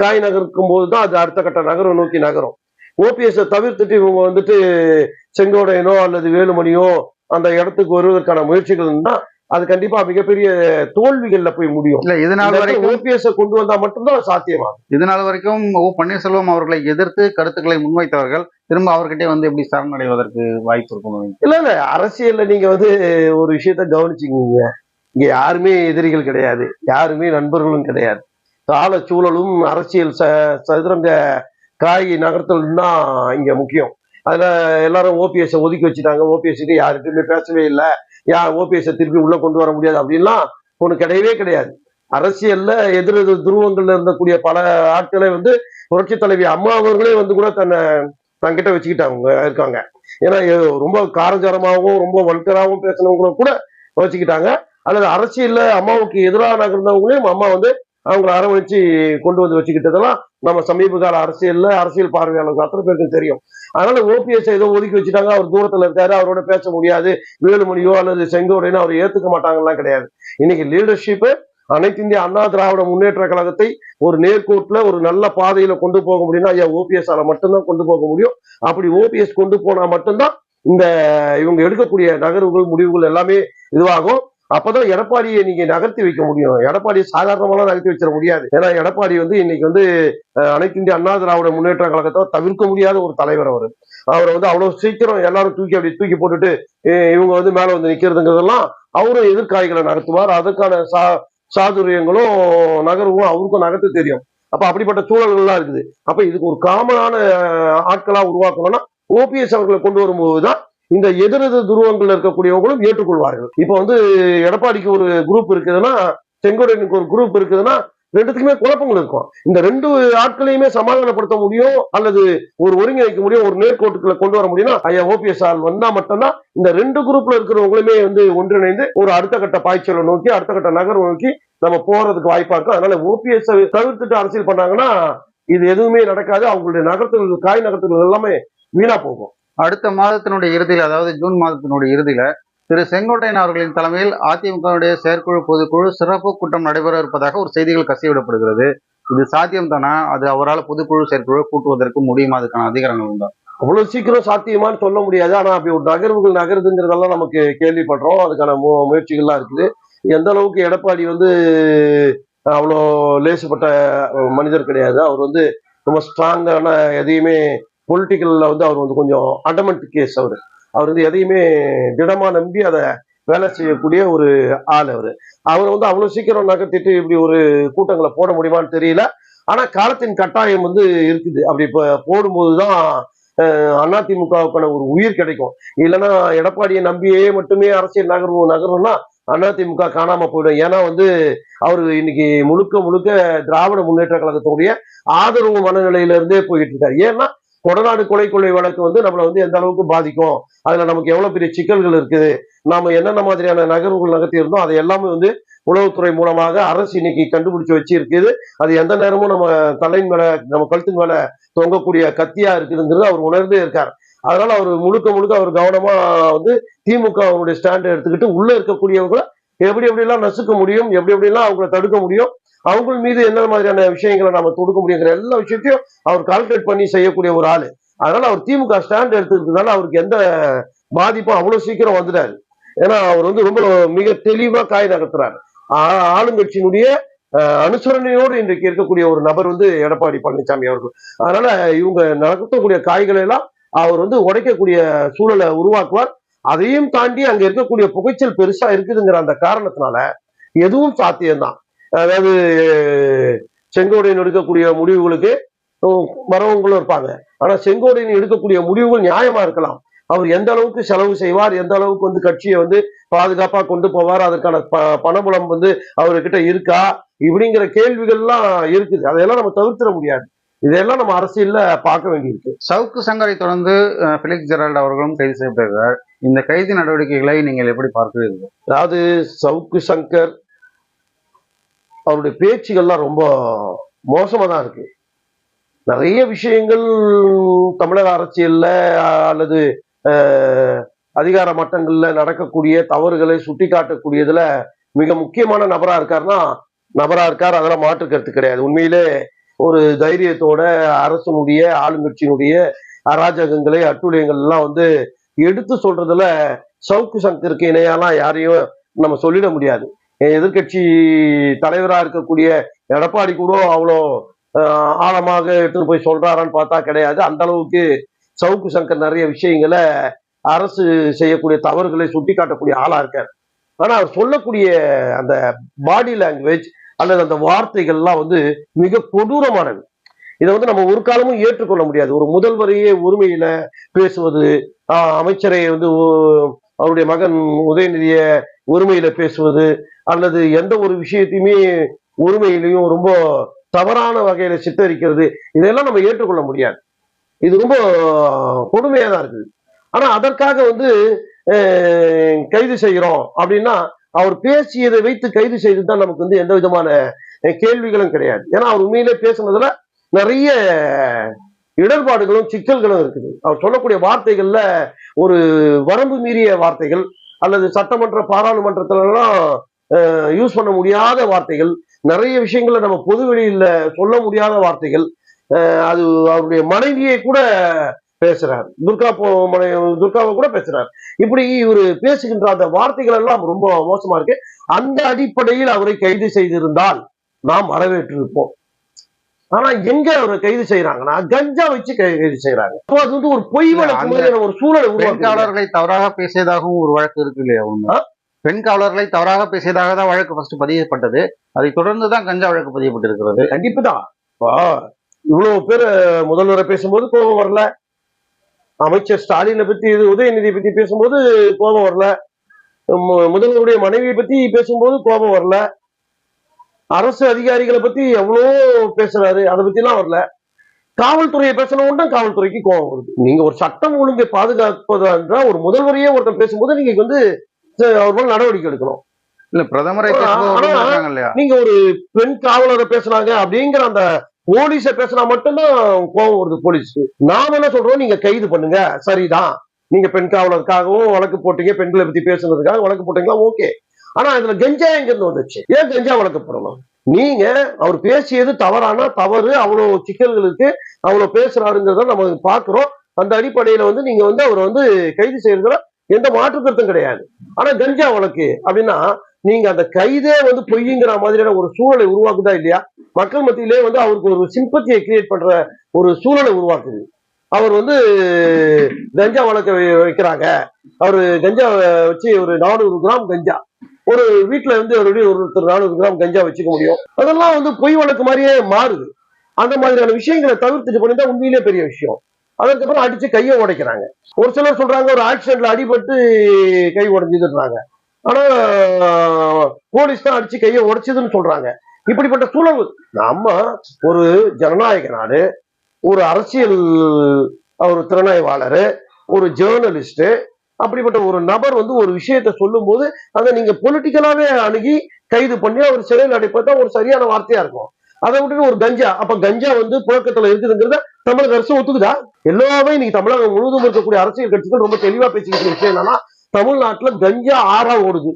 காய் நகர்க்கும் போதுதான் அது அடுத்த கட்ட நகரம் நோக்கி நகரும். ஓபிஎஸ் தவிர்த்துட்டு இவங்க வந்துட்டு செங்கோடையனோ அல்லது வேலுமணியோ அந்த இடத்துக்கு வருவதற்கான முயற்சிகள் தான் அது கண்டிப்பா மிகப்பெரிய தோல்விகள்ல போய் முடியும். இல்ல இது நாள் வரைக்கும் ஓபிஎஸ் கொண்டு வந்தா மட்டும்தான் சாத்தியமா இது நாள் வரைக்கும் ஓ பன்னீர்செல்வம் அவர்களை எதிர்த்து கருத்துக்களை முன்வைத்தவர்கள் திரும்ப அவர்கிட்டே வந்து எப்படி சரணடைவதற்கு வாய்ப்பு இருக்கும் இல்ல இல்ல. அரசியல்ல நீங்க வந்து ஒரு விஷயத்த கவனிச்சுக்கீங்க இங்க யாருமே எதிரிகள் கிடையாது. யாருமே நண்பர்களும் கிடையாது. கால சூழலும் அரசியல் ச சதுரங்க காய் நகர்த்தல் தான் இங்க முக்கியம். அதுல எல்லாரும் ஓபிஎஸ் ஒதுக்கி வச்சுட்டாங்க. ஓபிஎஸ் யாருக்குமே பேசவே இல்லை. யா ஓபிஎஸ் திருப்பி உள்ள கொண்டு வர முடியாது. அப்படின்லாம் ஒண்ணு கிடையவே கிடையாது. அரசியல்ல எதிர் துருவங்கள்ல இருந்தக்கூடிய பல ஆட்களை வந்து புரட்சி தலைவி அம்மா அவர்களே வந்து கூட தன்னை தங்கிட்ட வச்சுக்கிட்டாங்க இருக்காங்க. ஏன்னா ரொம்ப காரஞ்சாரமாகவும் ரொம்ப வல்கராகவும் பேசினவங்கள கூட வச்சுக்கிட்டாங்க. அல்லது அரசியல்ல அம்மாவுக்கு எதிராக நகர்ந்தவங்களையும் அம்மா வந்து அவங்களை அரவணைச்சு கொண்டு வந்து வச்சுக்கிட்டதெல்லாம் நம்ம சமீப கால அரசியல்ல அரசியல் பார்வையாளர்கள் அத்தனை பேருக்கும் தெரியும். அதனால ஓபிஎஸ் ஏதோ ஒதுக்கி வச்சுட்டாங்க அவர் தூரத்துல இருக்காரு அவரோட பேச முடியாது வேலுமணியோ அல்லது செங்கோடையோ அவர் ஏத்துக்க மாட்டாங்கலாம் கிடையாது. இன்னைக்கு லீடர்ஷிப்பு அனைத்து இந்திய அண்ணா திராவிட முன்னேற்ற கழகத்தை ஒரு நேர்கோட்டில் ஒரு நல்ல பாதையில கொண்டு போக முடியும்னா ஐயா ஓபிஎஸ்ஸால் மட்டும்தான் கொண்டு போக முடியும். அப்படி ஓபிஎஸ் கொண்டு போனா மட்டும்தான் இந்த இவங்க எடுக்கக்கூடிய நகர்வுகள் முடிவுகள் எல்லாமே இதுவாகும். அப்பதான் எடப்பாடியை நீங்க நகர்த்தி வைக்க முடியும். எடப்பாடியை சாதாரணமாலாம் நகர்த்தி வச்சிட முடியாது. ஏன்னா எடப்பாடி வந்து இன்னைக்கு வந்து அனைத்து இந்திய அண்ணா திராவிட முன்னேற்ற கழகத்தை தவிர்க்க முடியாத ஒரு தலைவர் அவர். அவரை வந்து அவ்வளவு சீக்கிரம் எல்லாரும் தூக்கி அப்படி தூக்கி போட்டுட்டு இவங்க வந்து மேல வந்து நிக்கிறதுங்கிறதெல்லாம் அவரும் எதிர்காய்களை நடத்துவார் அதற்கான சா சாதுரியங்களும் நகர்வும் அவருக்கும் நகர்த்து தெரியும். அப்ப அப்படிப்பட்ட சூழல்கள்லாம் இருக்குது. அப்ப இதுக்கு ஒரு காமனான ஆட்களா உருவாக்கணும்னா ஓபிஎஸ் அவர்களை கொண்டு வரும்போதுதான் இந்த எதிரெதிர் துருவங்கள் இருக்கக்கூடியவங்களும் ஏற்றுக்கொள்வார்கள். இப்ப வந்து எடப்பாடிக்கு ஒரு குரூப் இருக்குதுன்னா செங்கோடையனுக்கு ஒரு குரூப் இருக்குதுன்னா ரெண்டுத்துக்குமே குழப்பங்கள் இருக்கும். இந்த ரெண்டு ஆட்களையுமே சமாதானப்படுத்த முடியும் அல்லது ஒரு ஒருங்கிணைக்க முடியும் ஒரு நேர்கோட்டுக்குள்ள கொண்டு வர முடியும்னா ஐயா ஓபிஎஸ் ஆள் வந்தா மட்டும்தான் இந்த ரெண்டு குரூப்ல இருக்கிறவங்களுமே வந்து ஒன்றிணைந்து ஒரு அடுத்த கட்ட பாய்ச்சலை நோக்கி அடுத்த கட்ட நகர்வை நோக்கி நம்ம போறதுக்கு வாய்ப்பா இருக்கும். அதனால ஓபிஎஸ் தவிர்த்துட்டு அரசியல் பண்ணாங்கன்னா இது எதுவுமே நடக்காது. அவங்களுடைய நகரத்துகள் காய் நகரத்துகள் எல்லாமே வீணா போகும். அடுத்த மாதத்தினுடைய இறுதியில் அதாவது ஜூன் மாதத்தினுடைய இறுதியில திரு செங்கோட்டையன் அவர்களின் தலைமையில் அதிமுகவுடைய செயற்குழு பொதுக்குழு சிறப்பு கூட்டம் நடைபெற இருப்பதாக ஒரு செய்திகள் கசிவிடப்படுகிறது. இது சாத்தியம் தானா அது அவரால் பொதுக்குழு செயற்குழு கூட்டுவதற்கு முடியுமா? அதுக்கான அதிகாரங்கள் உண்டா? அவ்வளவு சீக்கிரம் சாத்தியமான்னு சொல்ல முடியாது. ஆனா அப்படி ஒரு நகர்வுகள் நகருதுங்கிறதெல்லாம் நமக்கு கேள்விப்படுறோம். அதுக்கான மு- முயற்சிகள்லாம் இருக்குது. எந்த அளவுக்கு எடப்பாடி வந்து அவ்வளோ லேசுப்பட்ட மனிதர் கிடையாது. அவர் வந்து ரொம்ப ஸ்ட்ராங்கான எதையுமே பொலிட்டிக்கல்ல வந்து அவர் வந்து கொஞ்சம் அடமெண்ட் கேஸ் அவர். அவர் வந்து எதையுமே திடமா நம்பி அதை வேலை செய்யக்கூடிய ஒரு ஆள் அவர். அவர் வந்து அவ்வளவு சீக்கிரம் நகர்த்திட்டு இப்படி ஒரு கூட்டங்களை போட முடியுமான்னு தெரியல. ஆனா காலத்தின் கட்டாயம் வந்து இருக்குது. அப்படி இப்போ போடும்போதுதான் அதிமுகவுக்கான ஒரு உயிர் கிடைக்கும். இல்லைன்னா எடப்பாடியை நம்பியே மட்டுமே அரசியல் நகர்வு நகரணும்னா அதிமுக காணாம போயிடும். ஏன்னா வந்து அவர் இன்னைக்கு முழுக்க முழுக்க திராவிட முன்னேற்ற கழகத்தினுடைய ஆதரவு மனநிலையில இருந்தே போயிட்டு இருக்காரு. ஏன்னா கொடநாடு கொலை கொள்ளை வழக்கு வந்து நம்மளை வந்து எந்த அளவுக்கு பாதிக்கும்? அதுல நமக்கு எவ்வளவு பெரிய சிக்கல்கள் இருக்குது? நாம என்னென்ன மாதிரியான நகர்வுகள் நகர்த்தி இருந்தோம் அதை எல்லாமே வந்து உளவுத்துறை மூலமாக அரசு இன்னைக்கு கண்டுபிடிச்சு வச்சு இருக்குது அது எந்த நேரமும் நம்ம தலையின் மேல நம்ம கழுத்தின் மேல தொங்கக்கூடிய கத்தியா இருக்குதுங்கிறது அவர் உணர்ந்தே இருக்கார். அதனால அவர் முழுக்க முழுக்க அவர் கவனமா வந்து திமுக அவருடைய ஸ்டாண்ட் எடுத்துக்கிட்டு உள்ள இருக்கக்கூடியவங்களை எப்படி எப்படிலாம் நசுக்க முடியும்? எப்படி எப்படிலாம் அவங்கள தடுக்க முடியும்? அவங்க மீது என்ன மாதிரியான விஷயங்களை நம்ம தொடுக்க முடியுங்கிற எல்லா விஷயத்தையும் அவர் கால்குலேட் பண்ணி செய்யக்கூடிய ஒரு ஆளு. அதனால அவர் திமுக ஸ்டாண்ட் எடுத்துக்கிறதுனால அவருக்கு எந்த பாதிப்பும் அவ்வளவு சீக்கிரம் வந்துட்டாரு ஏன்னா அவர் வந்து ரொம்ப மிக தெளிவா காய் நகர்த்துறாரு. ஆளுங்கட்சியினுடைய அஹ், அனுசரணையோடு இன்றைக்கு இருக்கக்கூடிய ஒரு நபர் வந்து எடப்பாடி பழனிசாமி அவர்கள். அதனால இவங்க நடத்தக்கூடிய காய்களை எல்லாம் அவர் வந்து உடைக்கக்கூடிய சூழலை உருவாக்குவார். அதையும் தாண்டி அங்க இருக்கக்கூடிய புகைச்சல் பெருசா இருக்குதுங்கிற அந்த காரணத்தினால எதுவும் சாத்தியம்தான். அதாவது செங்கோடையன் எடுக்கக்கூடிய முடிவுகளுக்கு வரவங்களும் இருப்பாங்க. ஆனா செங்கோடையன் எடுக்கக்கூடிய முடிவுகள் நியாயமா இருக்கலாம். அவர் எந்த அளவுக்கு செலவு செய்வார் எந்த அளவுக்கு வந்து கட்சியை வந்து பாதுகாப்பா கொண்டு போவார் அதற்கான ப- பணபலம் வந்து அவர்கிட்ட இருக்கா? இப்படிங்கிற கேள்விகள்லாம் இருக்குது. அதையெல்லாம் நம்ம தவிர்த்திட முடியாது. இதெல்லாம் நம்ம அரசியல்ல பார்க்க வேண்டியிருக்கு. சவுக்கு சங்கரை தொடர்ந்து பிலிக்ஸ் ஜெரால்ட் அவர்களும் கைது செய்யப்பட்டிருக்கிறார். இந்த கைது நடவடிக்கைகளை நீங்கள் எப்படி பார்க்கிறீர்கள்? அதாவது சவுக்கு சங்கர் அவருடைய பேச்சுகள்லாம் ரொம்ப மோசமாக தான் இருக்கு. நிறைய விஷயங்கள் தமிழக அரசியல்ல அல்லது அதிகார மட்டங்கள்ல நடக்கக்கூடிய தவறுகளை சுட்டிக்காட்டக்கூடியதுல மிக முக்கியமான நபரா இருக்காருன்னா நபரா இருக்கார். அதெல்லாம் மாற்று கருத்து கிடையாது. உண்மையிலே ஒரு தைரியத்தோட அரசனுடைய ஆளுங்கட்சியினுடைய அராஜகங்களை அட்டுழியங்கள் எல்லாம் வந்து எடுத்து சொல்றதுல சவுக்கு சங்கருக்கு இணையாலாம் யாரையும் நம்ம சொல்லிட முடியாது. எதிர்கட்சி தலைவராக இருக்கக்கூடிய எடப்பாடி கூட அவ்வளோ ஆழமாக எடுத்துட்டு போய் சொல்றாரான்னு பார்த்தா கிடையாது. அந்த அளவுக்கு சவுக்கு சங்கர் நிறைய விஷயங்களை அரசு செய்யக்கூடிய தவறுகளை சுட்டிக்காட்டக்கூடிய ஆளா இருக்கார். ஆனா அவர் சொல்லக்கூடிய அந்த பாடி லாங்குவேஜ் அல்லது அந்த வார்த்தைகள்லாம் வந்து மிக கொடூரமானது. இதை வந்து நம்ம ஒரு காலமும் ஏற்றுக்கொள்ள முடியாது. ஒரு முதல்வரையே உரிமையில பேசுவது அமைச்சரை வந்து அவருடைய மகன் உதயநிதிய உரிமையில பேசுவது அல்லது எந்த ஒரு விஷயத்தையுமே உரிமையிலையும் ரொம்ப தவறான வகையில சித்தரிக்கிறது இதெல்லாம் நம்ம ஏற்றுக்கொள்ள முடியாது. இது ரொம்ப கொடுமையா தான் இருக்குது. ஆனா அதற்காக வந்து கைது செய்கிறோம் அப்படின்னா அவர் பேசியதை வைத்து கைது செய்து தான் நமக்கு வந்து எந்த விதமான கேள்விகளும் கிடையாது. ஏன்னா அவர் உண்மையிலே பேசுனதுல நிறைய இடர்பாடுகளும் சிக்கல்களும் இருக்குது. அவர் சொல்லக்கூடிய வார்த்தைகள்ல ஒரு வரம்பு மீறிய வார்த்தைகள் அல்லது சட்டமன்ற பாராளுமன்றத்திலலாம் யூஸ் பண்ண முடியாத வார்த்தைகள். நிறைய விஷயங்களை நம்ம பொது வெளியில சொல்ல முடியாத வார்த்தைகள். அது அவருடைய மனைவியை கூட பேசுறார். துர்கா மனை துர்காவை கூட பேசுறார். இப்படி இவர் பேசுகின்ற அந்த வார்த்தைகள் எல்லாம் ரொம்ப மோசமா இருக்கு. அந்த அடிப்படையில் அவரை கைது செய்திருந்தால் நாம் வரவேற்றிருப்போம். ஆனா எங்க அவரை கைது செய்யறாங்கன்னா கஞ்சா வச்சு கைது செய்யறாங்க அப்போ அது வந்து ஒரு பொய் வழக்கு ஒரு சூழலை காவலர்களை தவறாக பேசியதாகவும் ஒரு வழக்கு இருக்கு இல்லையா ஆ? பெண் காவலர்களை தவறாக பேசியதாக தான் வழக்கு ஃபர்ஸ்ட் பதியப்பட்டது. அதை தொடர்ந்து தான் கஞ்சா வழக்கு பதியப்பட்டிருக்கிறது. கண்டிப்பு தான் இவ்வளவு பேர் முதல்வரை பேசும்போது கோபம் வரல. அமைச்சர் ஸ்டாலினை பத்தி இது உதயநிதியை பத்தி பேசும்போது கோபம் வரல. மு- முதல்வருடைய மனைவியை பத்தி பேசும்போது கோபம் வரல. அரசு அதிகாரிகளை பத்தி எவ்வளோ பேசுறாரு அதை பத்தி எல்லாம் வரல. காவல்துறையை பேசணும்னா தான் காவல்துறைக்கு கோபம் வருது. நீங்க ஒரு சட்டம் ஒழுங்கை பாதுகாப்பதா ஒரு முதல்வரையே ஒருத்தன் பேசும்போது நீங்க வந்து அவர் மேல நடவடிக்கை எடுக்கணும். இல்ல பிரதமரை நீங்க ஒரு பெண் காவலரை பேசுனாங்க அப்படிங்கிற அந்த போலீஸ பேசினா மட்டும்தான் கோபம் வருது போலீஸ்க்கு நாம என்ன சொல்றோம்? நீங்க கைது பண்ணுங்க. சரிதான். நீங்க பெண் காவலருக்காகவும் வழக்கு போட்டீங்க. பெண்களை பத்தி பேசுனதுக்காக வழக்கு போட்டீங்களா? ஓகே. ஆனா இதுல கஞ்சா எங்க இருந்து வந்துச்சு? ஏன் கஞ்சா வழக்கு போடணும்? நீங்க அவர் பேசியது தவறானா? தவறு. அவ்வளவு சிக்கல்கள் இருக்கு. அவ்வளவு பேசுறாருங்கிறத நம்ம பாக்குறோம் அந்த அடிப்படையில வந்து நீங்க வந்து அவர் வந்து கைது செய்யறதுல எந்த மாற்று கருத்தும் கிடையாது. ஆனா கஞ்சா வழக்கு அப்படின்னா நீங்க அந்த கைதே வந்து பொய்ங்கிற மாதிரியான ஒரு சூழலை உருவாக்குதா இல்லையா? மக்கள் மத்தியிலே வந்து அவருக்கு ஒரு சிம்பத்தியை கிரியேட் பண்ற ஒரு சூழலை உருவாக்குது. அவர் வந்து கஞ்சா வழக்க வை- வைக்கிறாங்க. அவர் கஞ்சா வச்சு ஒரு நானூறு கிராம் கஞ்சா. ஒரு வீட்டுல வந்து ஒரு ஒருத்தர் நானூறு கிராம் கஞ்சா வச்சுக்க முடியும். அதெல்லாம் வந்து பொய் வழக்கு மாதிரியே மாறுது. அந்த மாதிரியான விஷயங்களை தவிர்த்துட்டு பண்ணிதான் உண்மையிலே பெரிய விஷயம். அதற்கப்புறம் அடிச்சு கையை உடைக்கிறாங்க. ஒரு சிலர் சொல்றாங்க ஒரு ஆக்சிடென்ட்ல அடிபட்டு கை உடைஞ்சதுன்றாங்க. ஆனா போலீஸ் தான் அடிச்சு கையை உடைச்சதுன்னு சொல்றாங்க. இப்படிப்பட்ட சூழல் நம்ம ஒரு ஜனநாயக நாடு ஒரு அரசியல் ஒரு திறனாய்வாளர் ஒரு ஜேர்னலிஸ்ட் அப்படிப்பட்ட ஒரு நபர் வந்து ஒரு விஷயத்தை சொல்லும்போது அதை நீங்க பொலிட்டிக்கலாவே அணுகி கைது பண்ணி அவர் சிறையில் அடைப்பது தான் ஒரு சரியான வார்த்தையா இருக்கும். அதை விட்டுட்டு ஒரு கஞ்சா. அப்ப கஞ்சா வந்து புழக்கத்துல இருக்குதுங்கிறத தமிழக அரசு ஒத்துக்குதா? எல்லாமே இன்னைக்கு தமிழகம் முழுவதும் இருக்கக்கூடிய அரசியல் கட்சிகள் ரொம்ப தெளிவா பேசிக்கிட்டு விஷயம் என்னன்னா தமிழ்நாட்டுல கஞ்சா ஆறா ஓடுது.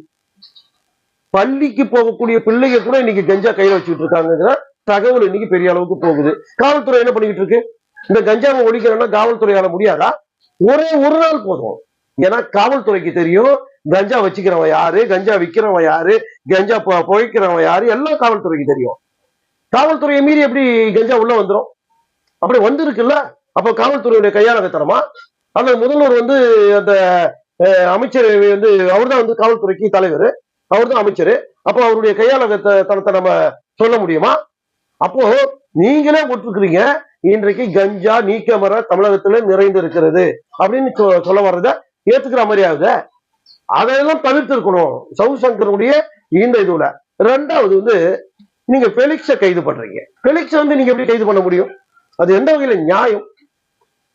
பள்ளிக்கு போகக்கூடிய பிள்ளைங்க கூட இன்னைக்கு கஞ்சா கையில வச்சுக்கிட்டு இருக்காங்கிற தகவல் இன்னைக்கு பெரிய அளவுக்கு போகுது. காவல்துறை என்ன பண்ணிக்கிட்டு இருக்கு? இந்த கஞ்சாவை ஒழிக்கிறோம்னா காவல்துறையால முடியாதா? ஒரே ஒரு நாள் போதும். ஏன்னா காவல்துறைக்கு தெரியும் கஞ்சா வச்சுக்கிறவன் யாரு கஞ்சா விக்கிறவன் யாரு கஞ்சா புழைக்கிறவன் யாரு எல்லாம் காவல்துறைக்கு தெரியும். காவல்துறையை மீறி எப்படி கஞ்சா உள்ள வந்துரும்? அப்படி வந்திருக்குல்ல? அப்ப காவல்துறையுடைய கையாளகத்தனமா? அந்த முதல்வர் வந்து அந்த அமைச்சர் வந்து அவர்தான் வந்து காவல்துறைக்கு தலைவர். அவர்தான் அமைச்சர். அப்போ அவருடைய கையாளகத்தனத்தை நம்ம சொல்ல முடியுமா? அப்போ நீங்களே போட்டிருக்கிறீங்க இன்றைக்கு கஞ்சா நீக்கமர தமிழகத்துல நிறைந்து இருக்கிறது அப்படின்னு சொ- சொல்ல வர்றத ஏத்துக்கிற மாதிரி ஆகுது அதையெல்லாம் தவிர்த்து இருக்கணும் சவுசங்கருடைய இந்த இதுல. ரெண்டாவது வந்து நீங்க பெலிக்ஸ கைது பண்றீங்க. பெலிக்ஸ வந்து நீங்க எப்படி கைது பண்ண முடியும்? அது எந்த வகையில நியாயம்?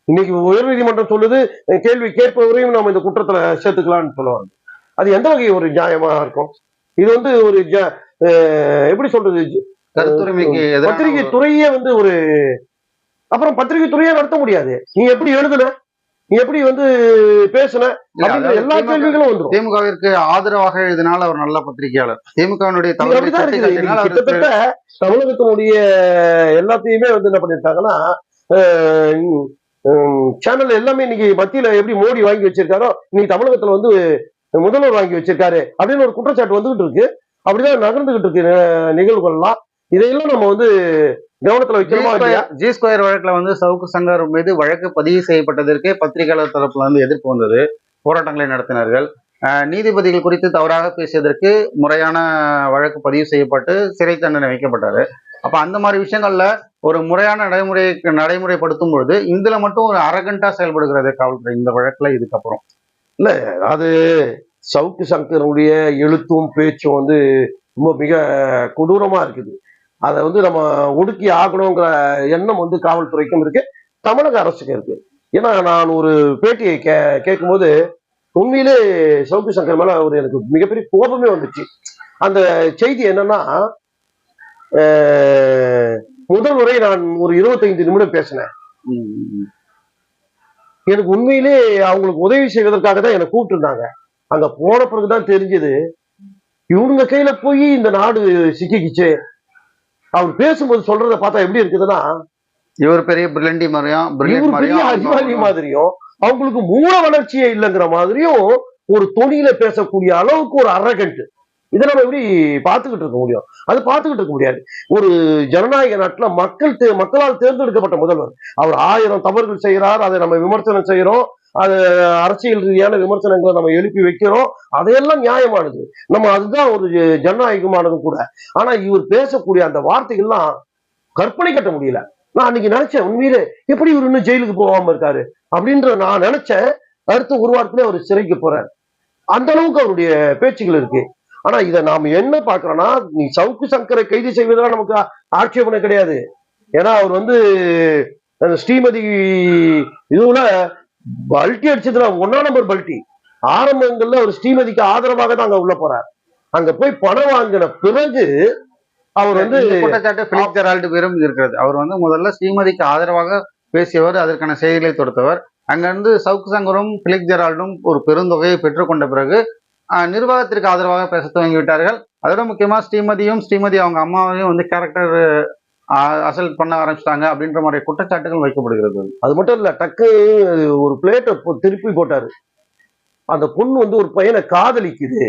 இன்னைக்கு உயர்நீதிமன்றம் சொல்லுது அஹ் கேள்வி கேட்பவரையும் நம்ம இந்த குற்றத்துல சேர்த்துக்கலாம்னு சொல்லுவாங்க. அது எந்த வகை ஒரு நியாயமா இருக்கும்? இது வந்து ஒரு எப்படி சொல்றது? பத்திரிகை துறையே வந்து ஒரு அப்புறம் பத்திரிகை துறையே நடத்த முடியாது. நீ எப்படி எழுதுன எப்படி வந்து பேசுன? எல்லா கேள்விகளும் வந்துரும். திமுகவிற்கு ஆதரவாக எழுதினால் அவர் நல்ல பத்திரிகையாளர். திமுகவினுடைய கிட்டத்தட்ட தமிழகத்தினுடைய எல்லாத்தையுமே வந்து என்ன பண்ணிருக்காங்கன்னா சேனல் எல்லாமே இன்னைக்கு மத்தியில எப்படி மோடி வாங்கி வச்சிருக்காரோ இன்னைக்கு தமிழகத்துல வந்து முதல்வர் வாங்கி வச்சிருக்காரு அப்படின்னு ஒரு குற்றச்சாட்டு வந்துகிட்டு இருக்கு. அப்படிதான் நகர்ந்துகிட்டு இருக்கு நிகழ்வுகள்லாம். இதையெல்லாம் நம்ம வந்து கவனத்துல வைக்கிறோமா ஜி ஸ்கொயர் வழக்குல வந்து சவுக்கு சங்கர் மீது வழக்கு பதிவு செய்யப்பட்டதற்கு பத்திரிகையாளர் தரப்புல இருந்து எதிர்ப்பு வந்தது. போராட்டங்களை நடத்தினார்கள். நீதிபதிகள் குறித்து தவறாக பேசியதற்கு முறையான வழக்கு பதிவு செய்யப்பட்டு சிறை தண்டனை வைக்கப்பட்டாரு அப்ப அந்த மாதிரி விஷயங்கள்ல ஒரு முறையான நடைமுறை நடைமுறைப்படுத்தும் பொழுது இதுல மட்டும் ஒரு அரகண்டா செயல்படுகிறது காவல்துறை இந்த வழக்குல இதுக்கப்புறம். அது சவுக்கு சங்கருடைய எழுத்தும் பேச்சும் வந்து ரொம்ப மிக கொடூரமா இருக்குது. அதை வந்து நம்ம ஒடுக்கி ஆகணுங்கிற எண்ணம் வந்து காவல்துறைக்கும் இருக்கு. தமிழக அரசுக்கும் இருக்கு. ஏன்னா நான் ஒரு பேட்டியை கே கேட்கும்போது உண்மையிலே சவுக்கு சங்கர் மேல ஒரு எனக்கு மிகப்பெரிய கோபமே வந்துச்சு. அந்த செய்தி என்னன்னா முதல் முறை நான் ஒரு இருபத்தைந்து நிமிடம் பேசினேன். எனக்கு உண்மையிலே அவங்களுக்கு உதவி செய்வதற்காக தான் என்னை கூப்பிட்டுருந்தாங்க. அங்க போன பிறகுதான் தெரிஞ்சது. இவனுங்க கையில போய் இந்த நாடு சிக்கிக்குச்சு. அவர் பேசும்போது சொல்றத பார்த்தா எப்படி இருக்குதுன்னா இவர் பெரிய பிரில்லண்டி மாதிரியும் இவர் பெரிய அறிவாளி மாதிரியும் அவங்களுக்கு மூல வளர்ச்சியே இல்லைங்கிற மாதிரியும் ஒரு தொனியில பேசக்கூடிய அளவுக்கு ஒரு அரகண்ட் இதை நம்ம எப்படி பார்த்துக்கிட்டு இருக்க முடியும்? அது பார்த்துக்கிட்டு இருக்க முடியாது. ஒரு ஜனநாயக நாட்டுல மக்கள் மக்களால் தேர்ந்தெடுக்கப்பட்ட முதல்வர். அவர் ஆயிரம் தவறுகள் செய்கிறார் அதை நம்ம விமர்சனம் செய்யறோம் அது அரசியல் ரீதியான விமர்சனங்களை நம்ம எழுப்பி வைக்கிறோம். அதையெல்லாம் நியாயமானது. நம்ம அதுதான் ஒரு ஜனநாயகமானதும் ஜனநாயகமானது கூட. ஆனா இவர் பேசக்கூடிய அந்த வார்த்தைகள்லாம் கற்பனை கட்ட முடியல. நான் அன்னைக்கு நினைச்சேன் உண்மையிலே எப்படி இவர் இன்னும் ஜெயிலுக்கு போகாம இருக்காரு? அப்படின்ற நான் நினைச்சேன். அடுத்த ஒரு வாரத்துல அவர் சிறைக்கு போறாரு. அந்த அளவுக்கு அவருடைய பேச்சுகள் இருக்கு. ஆனா இதை நாம என்ன பாக்குறோம்னா நீ சவுக்கு சங்கரை கைது செய்வதெல்லாம் நமக்கு ஆட்சேபனை கிடையாது. ஏன்னா அவர் வந்து ஸ்ரீமதி இதுல பல்ட்டி அடிச்சதுல ஒன்னா நம்பர் பல்ட்டி. ஆரம்பங்கள்ல அவர் ஸ்ரீமதிக்கு ஆதரவாக தான் அங்க உள்ள போறார். அங்க போய் பணம் வாங்கின பிறகு அவர் வந்து குற்றச்சாட்டு பிலிப் ஜெரால்டு பேரும் இருக்கிறது. அவர் வந்து முதல்ல ஸ்ரீமதிக்கு ஆதரவாக பேசியவர் அதற்கான செய்திகளை தொடுத்தவர். அங்கிருந்து சவுக்கு சங்கரும் பிலிப் ஜெரால்டும் ஒரு பெருந்தொகையை பெற்றுக்கொண்ட பிறகு நிர்வாகத்திற்கு ஆதரவாக பேச துவங்கி விட்டார்கள் அதோட முக்கியமா ஸ்ரீமதியும் ஸ்ரீமதி அவங்க அம்மாவையும் வந்து கேரக்டர் அசல் பண்ண ஆரம்பிச்சிட்டாங்க அப்படின்ற மாதிரி குற்றச்சாட்டுகள் வைக்கப்படுகிறது. அது மட்டும் இல்ல டக்கு ஒரு பிளேட்டை திருப்பி போட்டாரு. அந்த பொண்ணு வந்து ஒரு பையனை காதலிக்குது.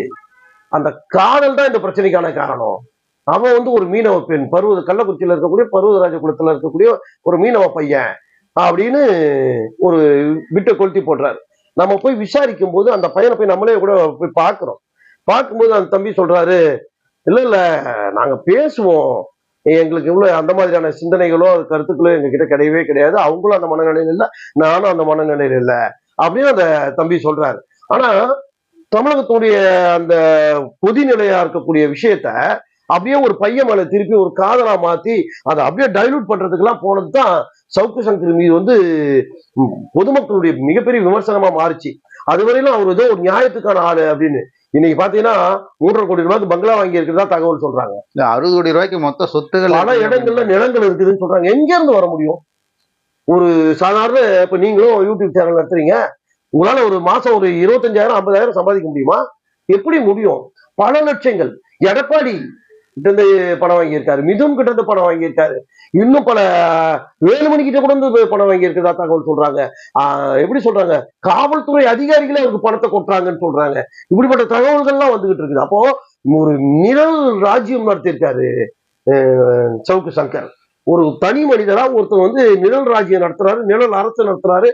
அந்த காதல் தான் இந்த பிரச்சனைக்கான காரணம். அவன் வந்து ஒரு மீனவ பெண் பருவத கள்ளக்குறிச்சியில இருக்கக்கூடிய பருவதராஜ குளத்துல இருக்கக்கூடிய ஒரு மீனவ பையன் அப்படின்னு ஒரு விட்டை கொளுத்தி போடுறாரு. நம்ம போய் விசாரிக்கும் போது அந்த பையனை போய் நம்மளே கூட போய் பார்க்கிறோம். பார்க்கும்போது அந்த தம்பி சொல்றாரு இல்ல இல்ல நாங்க பேசுவோம். எங்களுக்கு இவ்வளோ அந்த மாதிரியான சிந்தனைகளோ கருத்துக்களோ எங்ககிட்ட கிடையவே கிடையாது. அவங்களும் அந்த மனநிலையில் இல்லை நானும் அந்த மனநிலையில் இல்லை அப்படின்னு அந்த தம்பி சொல்றாரு. ஆனா தமிழகத்துடைய அந்த பொதுநிலையா இருக்கக்கூடிய விஷயத்த அப்படியே ஒரு பையன் மேல திருப்பி ஒரு காதலா மாத்தி அதை அப்படியே டைலூட் பண்றதுக்கெல்லாம் போனது தான் சவுக்கு சங்கர் மீது வந்து பொதுமக்களுடைய மிகப்பெரிய விமர்சனமா மாறுச்சு. அதுவரையிலும் அவர் ஏதோ ஒரு நியாயத்துக்கான ஆளு அப்படின்னு இன்னைக்கு பாத்தீங்கன்னா மூன்றரை கோடி ரூபாய்க்கு பங்களா வாங்கி இருக்கிறதா தகவல் சொல்றாங்க. அறுபது கோடி ரூபாய்க்கு மொத்த சொத்துகள் பல இடங்கள்ல நிலங்கள் இருக்குதுன்னு சொல்றாங்க. எங்க இருந்து வர முடியும்? ஒரு சாதாரண இப்ப நீங்களும் யூடியூப் சேனல் நடத்துறீங்க. உங்களால ஒரு மாசம் ஒரு இருபத்தஞ்சாயிரம் ஐம்பதாயிரம் சம்பாதிக்க முடியுமா? எப்படி முடியும்? பல லட்சங்கள். எடப்பாடி கிட்ட இருந்து பணம் வாங்கியிருக்காரு. மிதுன் கிட்ட இருந்து பணம் வாங்கியிருக்காரு. இன்னும் பல வேலுமணி கிட்ட கூட இருந்து பணம் வாங்கியிருக்கிறதா தகவல் சொல்றாங்க. எப்படி சொல்றாங்க? காவல்துறை அதிகாரிகளே அவருக்கு பணத்தை கொட்டுறாங்கன்னு சொல்றாங்க. இப்படிப்பட்ட தகவல்கள்லாம் வந்துகிட்டு இருக்குது. அப்போ ஒரு நிழல் ராஜ்யம் நடத்தியிருக்காரு சவுக்கு சங்கர். ஒரு தனி மனிதரா ஒருத்தர் வந்து நிழல் ராஜ்யம் நடத்துறாரு நிழல் அரசு நடத்துறாரு.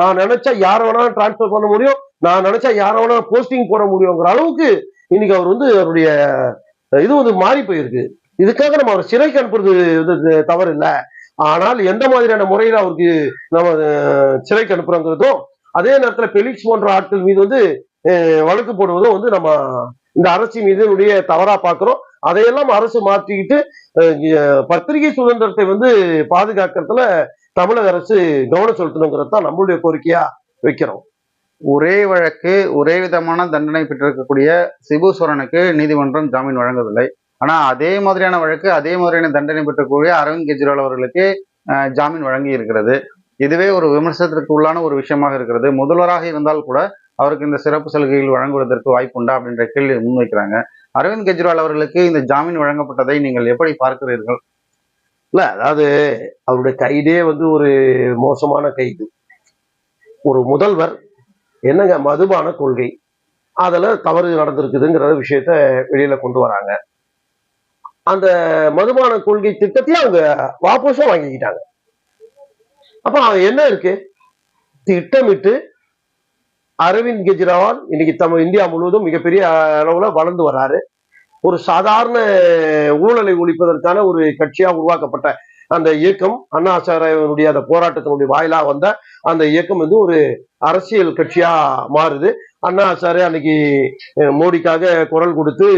நான் நினைச்சா யார வேணாலும் டிரான்ஸ்பர் பண்ண முடியும் நான் நினைச்சா யார வேணாலும் போஸ்டிங் போட முடியுங்கிற அளவுக்கு இன்னைக்கு அவர் வந்து அவருடைய இது வந்து மாறி போயிருக்கு. இதுக்காக நம்ம அவர் சிறைக்கு அனுப்புறது வந்து தவறு இல்லை ஆனால் எந்த மாதிரியான முறையில் அவருக்கு நம்ம சிறைக்கு அனுப்புறோங்கிறதும் அதே நேரத்தில் பெலிக்ஸ் போன்ற ஆட்கள் மீது வந்து வழக்கு போடுவதும் வந்து நம்ம இந்த அரசு மீது தவறா பார்க்கிறோம் அதையெல்லாம் அரசு மாற்றிக்கிட்டு பத்திரிகை சுதந்திரத்தை வந்து பாதுகாக்கிறதுல தமிழக அரசு கவனம் செலுத்தணுங்கிறது தான் நம்மளுடைய கோரிக்கையா வைக்கிறோம். ஒரே வழக்கு ஒரே விதமான தண்டனை பெற்றிருக்கக்கூடிய சிபு சோரனுக்கு நீதிமன்றம் ஜாமீன் வழங்கவில்லை. ஆனால் அதே மாதிரியான வழக்கு அதே மாதிரியான தண்டனை பெற்றக்கூடிய அரவிந்த் கெஜ்ரிவால் அவர்களுக்கு ஜாமீன் வழங்கி இருக்கிறது இதுவே ஒரு விமர்சனத்திற்கு உள்ளான ஒரு விஷயமாக இருக்கிறது. முதல்வராக இருந்தால் கூட அவருக்கு இந்த சிறப்பு சலுகைகள் வழங்குவதற்கு வாய்ப்புண்டா அப்படின்ற கேள்வி முன்வைக்கிறாங்க. அரவிந்த் கெஜ்ரிவால் அவர்களுக்கு இந்த ஜாமீன் வழங்கப்பட்டதை நீங்கள் எப்படி பார்க்கிறீர்கள்? இல்ல அதாவது அவருடைய கைதே வந்து ஒரு மோசமான கைது. ஒரு முதல்வர் என்னங்க மதுபான கொள்கை? அதுல தவறு நடந்திருக்குதுங்கிற விஷயத்த வெளியில கொண்டு வராங்க. அந்த மதுபான கொள்கை திட்டத்தையும் அவங்க வாபஸும் வாங்கிக்கிட்டாங்க. அப்ப அவன் என்ன இருக்கு? திட்டமிட்டு அரவிந்த் கெஜ்ரிவால் இன்னைக்கு தம் இந்தியா முழுவதும் மிகப்பெரிய அளவுல வளர்ந்து வராரு. ஒரு சாதாரண ஊழலை ஒழிப்பதற்கான ஒரு கட்சியா உருவாக்கப்பட்ட அந்த இயக்கம் அண்ணா ஹசாரேவனுடைய அந்த போராட்டத்தினுடைய வாயிலாக வந்த அந்த இயக்கம் வந்து ஒரு அரசியல் கட்சியா மாறுது. அண்ணா ஹசாரே அன்னைக்கு மோடிக்காக குரல் கொடுத்து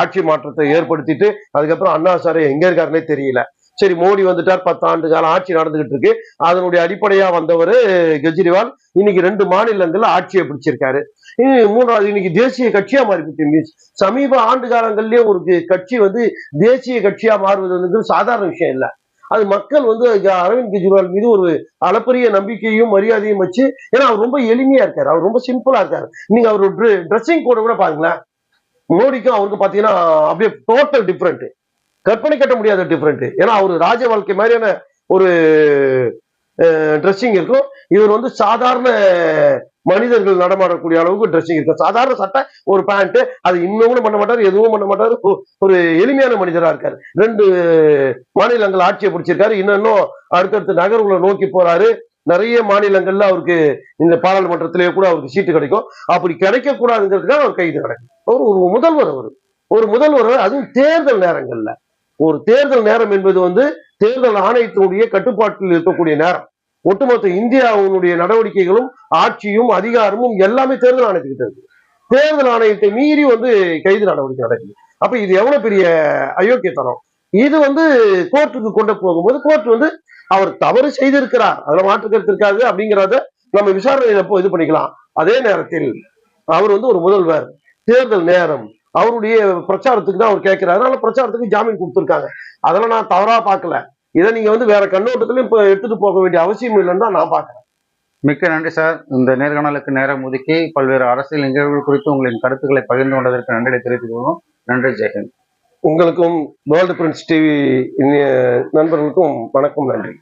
ஆட்சி மாற்றத்தை ஏற்படுத்திட்டு அதுக்கப்புறம் அண்ணா ஹசாரே எங்க இருக்காருன்னே தெரியல. சரி மோடி வந்துட்டார் பத்து ஆண்டு காலம் ஆட்சி நடந்துகிட்டு இருக்கு. அதனுடைய அடிப்படையா வந்தவர் கெஜ்ரிவால். இன்னைக்கு ரெண்டு மாநிலங்கள்ல ஆட்சியை பிடிச்சிருக்காரு. இனி மூன்றாவது இன்னைக்கு தேசிய கட்சியா மாறி மீன்ஸ் சமீப ஆண்டு காலங்கள்லயே ஒரு கட்சி வந்து தேசிய கட்சியா மாறுவது வந்து சாதாரண விஷயம் இல்லை. அது மக்கள் வந்து அரவிந்த் கெஜ்ரிவால் மீது ஒரு அளப்பரிய நம்பிக்கையும் மரியாதையும் வச்சு ஏன்னா அவர் ரொம்ப எளிமையா இருக்காரு. அவர் ரொம்ப சிம்பிளா இருக்காரு. நீங்க அவர் ட்ரெஸ்ஸிங் கோட கூட பாருங்களேன். மோடிக்கும் அவருக்கு பாத்தீங்கன்னா அப்படியே டோட்டல் டிஃப்ரெண்ட் கற்பனை கட்ட முடியாத டிஃப்ரெண்ட் ஏன்னா அவர் ராஜ வாழ்க்கை மாதிரியான ஒரு ட்ரெஸ்ஸிங் இருக்கும். இவர் வந்து சாதாரண மனிதர்கள் நடமாடக்கூடிய அளவுக்கு ட்ரெஸ்ஸிங் இருக்கும் சாதாரண சட்டை ஒரு பேண்ட் அது இன்னமும் பண்ண மாட்டாரு எதுவும் பண்ண மாட்டாரு. ஒரு எளிமையான மனிதரா இருக்காரு. ரெண்டு மாநிலங்கள் ஆட்சியை பிடிச்சிருக்காரு. இன்னும் அடுத்தடுத்த நகர்வுகளை நோக்கி போறாரு. நிறைய மாநிலங்கள்ல அவருக்கு இந்த பாராளுமன்றத்திலேயே கூட அவருக்கு சீட்டு கிடைக்கும். அப்படி கிடைக்க கூடாதுங்கிறதுக்காக அவர் கைது கிடைக்கும் அவர் ஒரு முதல்வர் அவர். ஒரு முதல்வர் அதுவும் தேர்தல் நேரங்கள்ல. ஒரு தேர்தல் நேரம் என்பது வந்து தேர்தல் ஆணையத்தினுடைய கட்டுப்பாட்டில் இருக்கக்கூடிய நேரம். ஒட்டுமொத்த இந்தியாவுடைய நடவடிக்கைகளும் ஆட்சியும் அதிகாரமும் எல்லாமே தேர்தல் ஆணையத்துக்கிட்ட இருக்கு தேர்தல் ஆணையத்தை மீறி வந்து கைது நடவடிக்கை நடக்குது. அப்ப இது எவ்வளவு பெரிய அயோக்கியத்தனம்? இது வந்து கோர்ட்டுக்கு கொண்டு போகும்போது கோர்ட் வந்து அவர் தவறு செய்திருக்கிறார். அதுல மாற்று கருத்து இருக்காது அப்படிங்கிறத நம்ம விசாரணையில போ- இது பண்ணிக்கலாம். அதே நேரத்தில் அவர் வந்து ஒரு முதல்வர். தேர்தல் நேரம். அவருடைய பிரச்சாரத்துக்கு தான் அவர் கேட்கிறாரு. அதனால பிரச்சாரத்துக்கு ஜாமீன் கொடுத்துருக்காங்க. அதெல்லாம் நான் தவறா பார்க்கல. இதை நீங்க வந்து வேற கண்ணோட்டத்திலும் இப்போ எடுத்துட்டு போக வேண்டிய அவசியம் இல்லைன்னு தான் நான் பாக்குறேன் மிக்க நன்றி சார். இந்த நேர்காணலுக்கு நேரம் ஒதுக்கி பல்வேறு அரசியல் நிகழ்வுகள் குறித்து உங்களின் கருத்துக்களை பகிர்ந்து கொண்டதற்கு நன்றியை தெரிவித்துக்கணும் நன்றி ஜெயஹிந்த் உங்களுக்கும் வேர்ல்டு பிரின்ஸ் டிவி நண்பர்களுக்கும் வணக்கம் நன்றி.